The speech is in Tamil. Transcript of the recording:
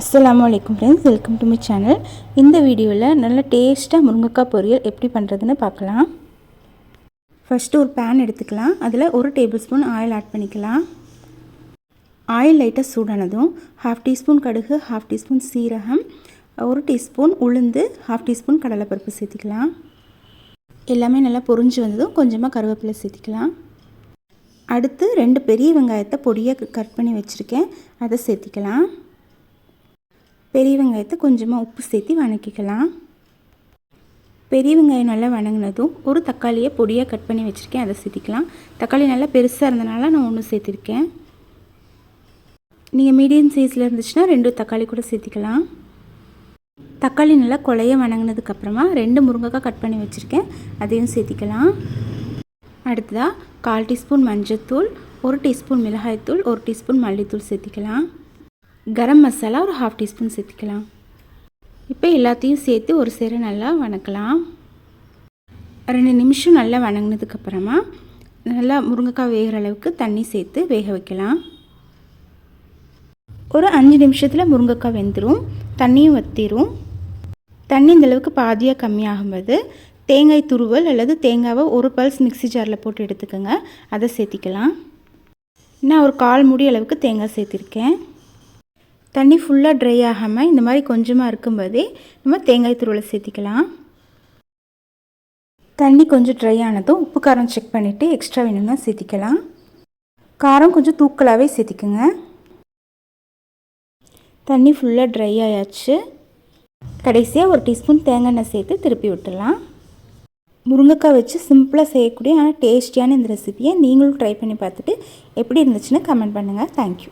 அஸ்லாம் வலைக்கம் friends welcome to my channel இந்த வீடியோவில் நல்ல டேஸ்ட்டாக முருங்கைக்காய் பொரியல் எப்படி பண்ணுறதுன்னு பார்க்கலாம். ஃபஸ்ட்டு ஒரு பேன் எடுத்துக்கலாம். அதில் ஒரு டேபிள் ஸ்பூன் ஆயில் ஆட் பண்ணிக்கலாம் ஆயில் லைட்டாக சூடானதும் ஹாஃப் டீஸ்பூன் கடுகு ஹாஃப் டீஸ்பூன் சீரகம் ஒரு டீஸ்பூன் உளுந்து ஹாஃப் டீஸ்பூன் கடலைப்பருப்பு சேர்த்திக்கலாம். எல்லாமே நல்லா பொரிஞ்சு வந்ததும் கொஞ்சமாக கருவேப்பிலை சேர்த்திக்கலாம். அடுத்து ரெண்டு பெரிய வெங்காயத்தை பொடியாக கட் பண்ணி வச்சுருக்கேன். அதை சேர்த்திக்கலாம். பெரிய வெங்காயத்தை கொஞ்சமாக உப்பு சேர்த்து வணக்கிக்கலாம். பெரிய வெங்காயம் நல்லா வணங்கினதும் ஒரு தக்காளியை பொடியாக கட் பண்ணி வச்சுருக்கேன். அதை சேர்த்திக்கலாம் தக்காளி நல்லா பெருசாக இருந்தனால நான் ஒன்று சேர்த்துருக்கேன். நீங்கள் மீடியம் சைஸில் இருந்துச்சுன்னா ரெண்டு தக்காளி கூட சேர்த்திக்கலாம். தக்காளி நல்லா கொலைய வணங்கினதுக்கப்புறமா ரெண்டு முருங்கைக்காய் கட் பண்ணி வச்சுருக்கேன். அதையும் சேர்த்திக்கலாம். அடுத்ததாக கால் டீஸ்பூன் மஞ்சத்தூள் ஒரு டீஸ்பூன் மிளகாய்த்தூள் ஒரு டீஸ்பூன் மல்லித்தூள் சேர்த்திக்கலாம். கரம் மசாலா ஒரு ஹாஃப் டீஸ்பூன் சேர்த்திக்கலாம். இப்போ எல்லாத்தையும் சேர்த்து ஒரு சேர நல்லா வணக்கலாம். ரெண்டு நிமிஷம் நல்லா வணங்கினதுக்கப்புறமா நல்லா முருங்கைக்காய் வேகிற அளவுக்கு தண்ணி சேர்த்து வேக வைக்கலாம். ஒரு அஞ்சு நிமிஷத்தில் முருங்கைக்காய் வெந்துடும் தண்ணியும் வத்திரும். தண்ணி இந்தளவுக்கு பாதியாக கம்மியாகும்போது தேங்காய் துருவல் அல்லது தேங்காவை ஒரு பல்ஸ் மிக்ஸி ஜாரில் போட்டு எடுத்துக்கோங்க அதை சேர்த்திக்கலாம். நான் ஒரு கால் மூடி அளவுக்கு தேங்காய் சேர்த்திருக்கேன். தண்ணி ஃபுல்லாக ட்ரை ஆகாமல் இந்த மாதிரி கொஞ்சமாக இருக்கும்போதே நம்ம தேங்காய் துருவலை சேர்த்திக்கலாம். தண்ணி கொஞ்சம் ட்ரை ஆனதும் உப்பு காரம் செக் பண்ணிவிட்டு எக்ஸ்ட்ரா வேணும்னா சேர்த்திக்கலாம். காரம் கொஞ்சம் தூக்கலாகவே சேர்த்திக்குங்க. தண்ணி ஃபுல்லாக ட்ரை ஆயாச்சு. கடைசியாக ஒரு டீஸ்பூன் தேங்காய் எண்ணெய் சேர்த்து திருப்பி விட்டுடலாம் முருங்கைக்காய் வச்சு சிம்பிளாக செய்யக்கூடிய ஆனால் டேஸ்டியான இந்த ரெசிபியை நீங்களும் ட்ரை பண்ணி பார்த்துட்டு எப்படி இருந்துச்சுன்னு கமெண்ட் பண்ணுங்கள் தேங்க்யூ